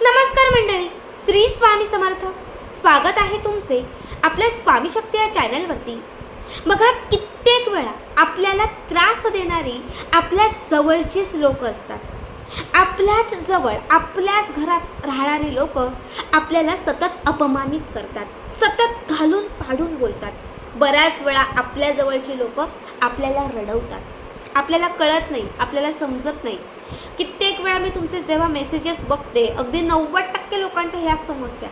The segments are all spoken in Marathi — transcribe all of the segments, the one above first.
नमस्कार मंडळी श्री स्वामी समर्थ. स्वागत आहे तुमचे आपल्या स्वामी शक्ती या चॅनलवरती. बघा कित्येक वेळा आपल्याला त्रास देणारी आपल्या जवळचीच लोक असतात. आपल्याच जवळ आपल्याच घरात राहणारी लोक आपल्याला सतत अपमानित करतात सतत घालून पाडून बोलतात. बऱ्याच वेळा आपल्या जवळची लोक आपल्याला रडवतात. आपल्याला कळत नाही आपल्याला समजत नाही. कित्येक वेळा मी तुमचे जेव्हा मेसेजेस बघते अगदी नव्वद टक्के लोकांच्या ह्याच समस्या.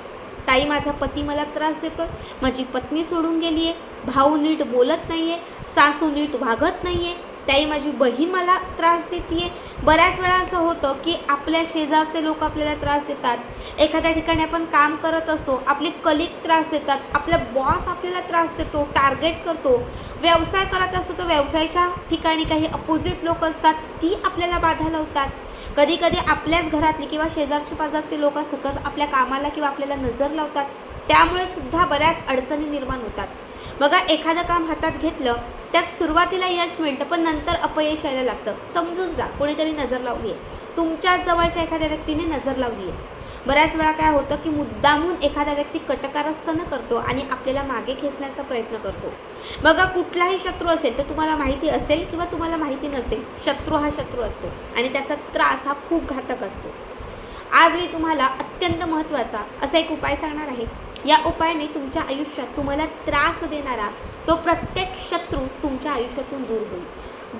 ताई माझा पती मला त्रास देतो माझी पत्नी सोडून गेली आहे भाऊ नीट बोलत नाही आहे सासू नीट वागत नाही आहे त्याही माझी बहीण मला त्रास देते बऱ्याच वेळा असं होतं की आपल्या शेजारचे लोक आपल्याला त्रास देतात. एखाद्या ठिकाणी आपण काम करत असतो आपले कलिक त्रास देतात आपला बॉस आपल्याला त्रास देतो टार्गेट करतो. व्यवसाय करत असतो तर व्यवसायाच्या ठिकाणी काही अपोजिट लोक असतात ती आपल्याला बाधा लावतात. कधी कधी आपल्याच घरातली किंवा शेजारची पाजारची लोक सतत आपल्या कामाला किंवा आपल्याला नजर लावतात. त्यामुळे सुद्धा बऱ्याच अडचणी निर्माण होतात. बघा एखादं काम हातात घेतलं त्यात सुरुवातीला यश मिळतं पण नंतर अपयश यायला लागतं. समजून जा कोणीतरी नजर लावली आहे तुमच्या जवळच्या एखाद्या व्यक्तीने नजर लावली आहे बऱ्याच वेळा काय होतं की मुद्दामून एखादा व्यक्ती कटकारस्थानं करतो आणि आपल्याला मागे खेचण्याचा प्रयत्न करतो. बघा कुठलाही शत्रू असेल तर तुम्हाला माहिती असेल किंवा तुम्हाला माहिती नसेल शत्रू हा शत्रू असतो आणि त्याचा त्रास हा खूप घातक असतो. आज मी तुम्हाला अत्यंत महत्त्वाचा असा एक उपाय सांगणार आहे. या उपायाने तुमच्या आयुष्यात तुम्हाला त्रास देणारा तो प्रत्येक शत्रू तुमच्या आयुष्यातून दूर होईल.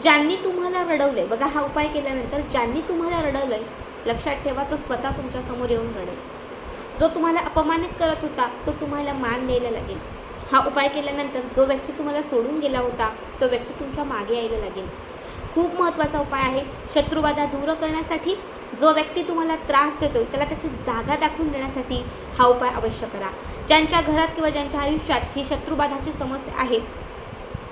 ज्यांनी तुम्हाला रडवलंय बघा हा उपाय केल्यानंतर ज्यांनी तुम्हाला रडवलंय लक्षात ठेवा तो स्वतः तुमच्यासमोर येऊन रडेल. जो तुम्हाला अपमानित करत होता तो तुम्हाला मान द्यायला लागेल. हा उपाय केल्यानंतर जो व्यक्ती तुम्हाला सोडून गेला होता तो व्यक्ती तुमच्या मागे यायला लागेल. खूप महत्त्वाचा उपाय आहे. शत्रुबाधा दूर करण्यासाठी जो व्यक्ती तुम्हाला त्रास देतो त्याला त्याची जागा दाखवून देण्यासाठी हा उपाय अवश्य करा. ज्यांच्या घरात किंवा ज्यांच्या आयुष्यात ही शत्रुबाधाची समस्या आहे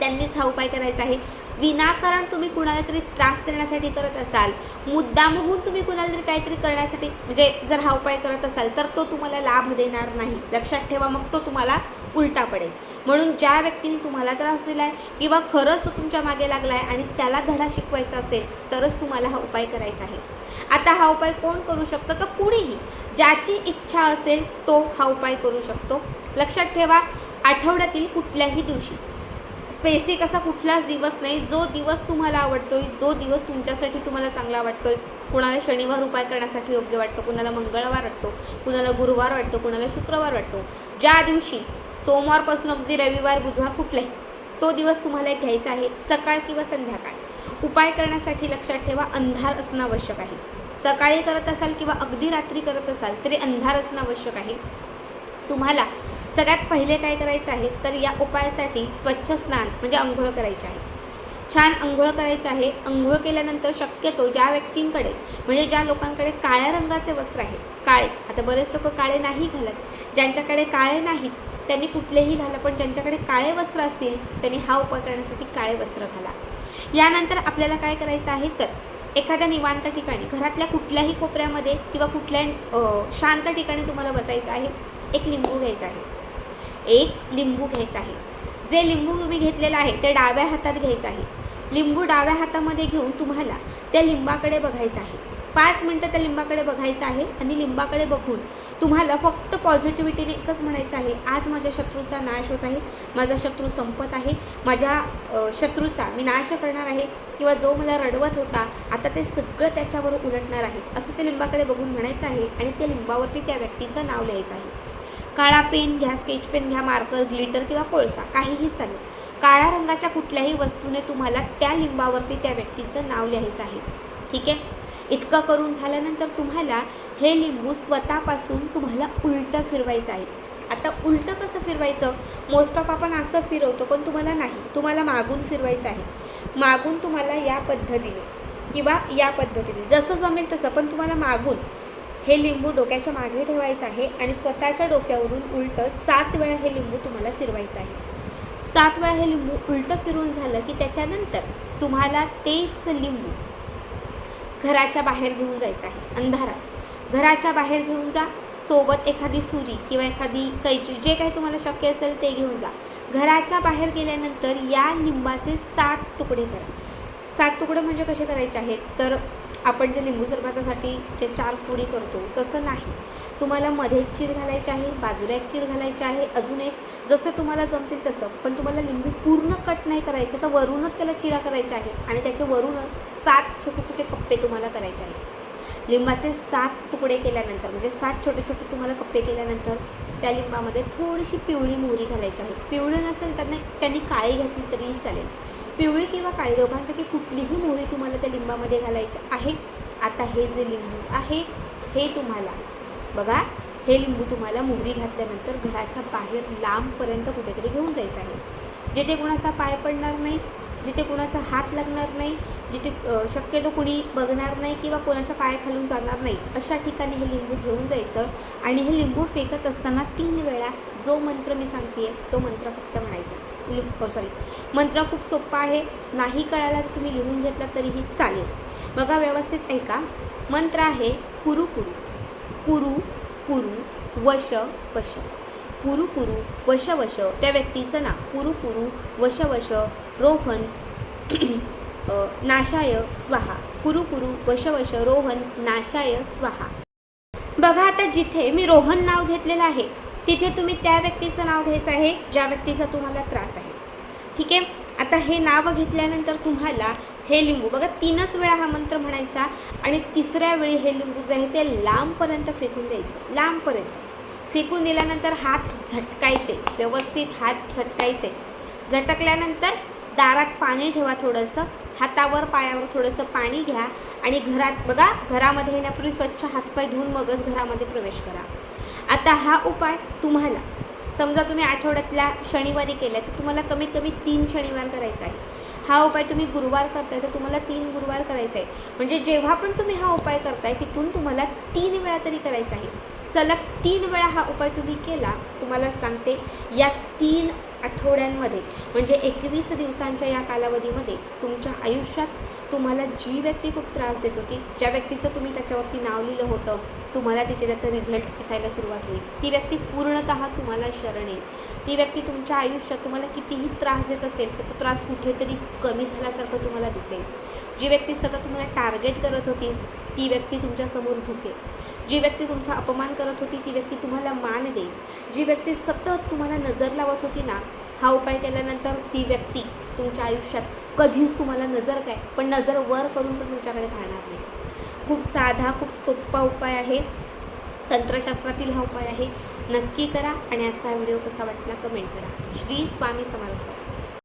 त्यांनीच हा उपाय करायचा आहे. विनाकारण तुम्ही कुणाला तरी त्रास देण्यासाठी करत असाल मुद्दामहून तुम्ही कुणाला तरी काहीतरी करण्यासाठी म्हणजे जर हा उपाय करत असाल तर तो तुम्हाला लाभ देणार नाही. लक्षात ठेवा मग तो तुम्हाला उलटा पडेल. म्हणून ज्या व्यक्तीने तुम्हाला त्रास दिला आहे किंवा खरंच तो तुमच्या मागे लागला आहे आणि त्याला धडा शिकवायचा असेल तरच तुम्हाला हा उपाय करायचा आहे. आता हा उपाय कोण करू शकतं? तर कुणीही. ज्याची इच्छा असेल तो हा उपाय करू शकतो. लक्षात ठेवा आठवड्यातील कुठल्याही दिवशी स्पेसिक असा कुठलाच दिवस नाही. जो दिवस तुम्हाला आवडतो आहे जो दिवस तुमच्यासाठी तुम्हाला चांगला वाटतो आहे कुणाला शनिवार उपाय करण्यासाठी योग्य वाटतो कुणाला मंगळवार वाटतो कुणाला गुरुवार वाटतो कुणाला शुक्रवार वाटतो. ज्या दिवशी सोमवारपासून अगदी रविवार बुधवार कुठलाही तो दिवस तुम्हाला एक घ्यायचा आहे सकाळ किंवा संध्याकाळ. उपाय करण्यासाठी लक्षात ठेवा अंधार असणं आवश्यक आहे. सकाळी करत असाल किंवा अगदी रात्री करत असाल तरी अंधार असणं आवश्यक आहे. तुम्हाला सगळ्यात पहिले काय करायचं आहे तर या उपायासाठी स्वच्छ स्नान म्हणजे आंघोळ करायचे आहे. छान आंघोळ करायचे आहे. आंघोळ केल्यानंतर शक्यतो ज्या व्यक्तींकडे म्हणजे ज्या लोकांकडे काळ्या रंगाचे वस्त्र आहेत काळे आता बरेच लोक काळे नाही घालत. ज्यांच्याकडे काळे नाहीत त्यांनी कुठलेही घाला पण ज्यांच्याकडे काळे वस्त्र असतील त्यांनी हा उपाय करण्यासाठी काळे वस्त्र घाला. यानंतर आपल्याला काय करायचं आहे तर एखाद्या निवांत ठिकाणी घरातल्या कुठल्याही कोपऱ्यामध्ये किंवा कुठल्याही शांत ठिकाणी तुम्हाला बसायचं आहे. एक लिंबू घ्यायचा आहे. एक लिंबू घ्यायचा आहे. जे लिंबू तुम्ही घेतलेलं आहे ते डाव्या हातात घ्यायचं आहे. लिंबू डाव्या हातामध्ये घेऊन तुम्हाला त्या लिंबाकडे बघायचं आहे. पाच मिनटं त्या लिंबाकडे बघायचं आहे आणि लिंबाकडे बघून तुम्हाला फक्त पॉझिटिव्हिटीने एकच म्हणायचं आहे. आज माझ्या शत्रूचा नाश होत आहे. माझा शत्रू संपत आहे. माझ्या शत्रूचा मी नाश करणार आहे किंवा जो मला रडवत होता आता ते सगळं त्याच्यावर उलटणार आहे. असं ते लिंबाकडे बघून म्हणायचं आहे आणि त्या लिंबावरती त्या व्यक्तीचं नाव लिहायचं आहे. काळा पेन घ्या स्केच पेन घ्या मार्कर ग्लिटर किंवा कोळसा काहीही चालेल. काळ्या रंगाच्या कुठल्याही वस्तूने तुम्हाला त्या लिंबावरती त्या व्यक्तीचं नाव लिहायचं आहे. ठीक आहे? इतकं करून झाल्यानंतर तुम्हाला हे लिंबू स्वतःपासून तुम्हाला उलटं फिरवायचं आहे. आता उलटं कसं फिरवायचं? मोस्ट ऑफ आपण असं फिरवतो पण तुम्हाला नाही. तुम्हाला मागून फिरवायचं आहे. मागून तुम्हाला या पद्धतीने किंवा या पद्धतीने. जसं जमेल तसं पण तुम्हाला मागून हे लिंबू डोक्याच्या मागे ठेवायचं आहे आणि स्वतःच्या डोक्यावरून उलटं सात वेळा हे लिंबू तुम्हाला फिरवायचं आहे. सात वेळा हे लिंबू उलटं फिरून झालं की त्याच्यानंतर तुम्हाला तेच लिंबू घराच्या बाहेर घेऊन जायचं आहे अंधारात. घराच्या बाहेर घेऊन जा सोबत एखादी सुरी किंवा एखादी कैची जे काही तुम्हाला शक्य असेल ते घेऊन जा. घराच्या बाहेर गेल्यानंतर या लिंबाचे सात तुकडे करा. सात तुकडे म्हणजे कसे करायचे आहेत? तर आपण जे लिंबू सरबतासाठी जे चार फोडी करतो तसं नाही. तुम्हाला मध्ये एक चीर घालायची आहे बाजूला एक चीर घालायची आहे अजून एक जसं तुम्हाला जमतील तसं. पण तुम्हाला लिंबू पूर्ण कट नाही करायचं तर वरूनच त्याला चिरा करायच्या आहे आणि त्याच्या वरूनच सात छोटे छोटे कप्पे तुम्हाला करायचे आहेत. लिंबाचे सात तुकडे केल्यानंतर म्हणजे सात छोटे छोटे तुम्हाला कप्पे केल्यानंतर त्या लिंबामध्ये थोडीशी पिवळी मोहरी घालायची आहे. पिवळी नसेल त्यांना त्यांनी काळी घातली तरीही चालेल. पिवळी किंवा काळी दोघांपैकी कुठलीही मोहरी तुम्हाला त्या लिंबामध्ये घालायची आहे. आता हे जे लिंबू आहे हे तुम्हाला बघा हे लिंबू तुम्हाला मोहरी घातल्यानंतर घराच्या बाहेर लांबपर्यंत कुठेतरी घेऊन जायचं आहे. जिथे कुणाचा पाय पडणार नाही जिथे कुणाचा हात लागणार नाही जिथे शक्यतो कुणी बघणार नाही किंवा कोणाच्या पायाखालून जाणार नाही अशा ठिकाणी हे लिंबू घेऊन जायचं. आणि हे लिंबू फेकत असताना तीन वेळा जो मंत्र मी सांगते तो मंत्र फक्त म्हणायचा सॉरी हो, मंत्र खूप सोपा आहे. नाही कळाला तर तुम्ही लिहून घेतला तरीही चालेल. बघा व्यवस्थित ऐका मंत्र आहे कुरु कुरु. कुरु कुरु वश वश. कुरु कुरु वश वश. त्या व्यक्तीचं नाव. कुरु कुरु वश वश. रोहन नाशाय स्वाहा. कुरु कुरु वश वश. रोहन नाशाय स्वाहा. बघा आता जिथे मी रोहन नाव घेतलेलं आहे तिथे तुम्ही त्या व्यक्तीचं नाव घ्यायचं आहे ज्या व्यक्तीचा तुम्हाला त्रास आहे. ठीक आहे? आता हे नाव घेतल्यानंतर तुम्हाला हे लिंबू बघा तीनच वेळा हा मंत्र म्हणायचा आणि तिसऱ्या वेळी हे लिंबू जे आहे ते लांबपर्यंत फेकून द्यायचं. लांबपर्यंत. फेकून दिल्यानंतर हात झटकायचे. व्यवस्थित हात झटकायचे. झटकल्यानंतर दारात पाणी ठेवा थोडंसं. हातावर पायावर थोडंसं पाणी घ्या आणि घरात बघा घरामध्ये येण्यापूर्वी स्वच्छ हातपाय धुवून मगच घरामध्ये प्रवेश करा. आता हा उपाय तुम्हाला समजा तुम्ही आठवड्यातल्या शनिवारी केला तर तुम्हाला कमीत कमी तीन शनिवार करायचा आहे. हा उपाय तुम्ही गुरुवार करताय तर तुम्हाला तीन गुरुवार करायचा आहे. म्हणजे जेव्हा पण तुम्ही हा उपाय करताय तिथून तुम्हाला तीन वेळा तरी करायचा आहे. सलग तीन वेळा हा उपाय तुम्ही केला तुम्हाला सांगते या तीन आठवड्यांमध्ये म्हणजे एकवीस दिवसांच्या या कालावधीमध्ये तुमच्या आयुष्यात तुम्हाला जी व्यक्ती खूप त्रास देत होती ज्या व्यक्तीचं तुम्ही त्याच्यावरती नाव लिहिलं होतं तुम्हाला तिथे त्याचा रिझल्ट दिसायला सुरुवात होईल. ती व्यक्ती पूर्णतः तुम्हाला शरण येईल. ती व्यक्ती तुमच्या आयुष्यात तुम्हाला कितीही त्रास देत असेल तर तो त्रास कुठेतरी कमी झाल्यासारखं तुम्हाला दिसेल. जी व्यक्ती सतत तुम्हाला टार्गेट करत होती ती व्यक्ती तुमच्यासमोर झुकेल. जी व्यक्ती तुमचा अपमान करत होती ती व्यक्ती तुम्हाला मान देईल. जी व्यक्ती सतत तुम्हाला नजर लावत होती ना हा उपाय केल्यानंतर ती व्यक्ती तुमच्या आयुष्यात कधीच तुम्हाला नजर काय पण नजर वर करून पण तुमच्याकडे पाहणार नाही. खूप साधा खूप सोपा उपाय आहे. तंत्रशास्त्रातील हा उपाय आहे. नक्की करा आणि आजचा व्हिडिओ कसा वाटला कमेंट करा. श्री स्वामी समर्थ.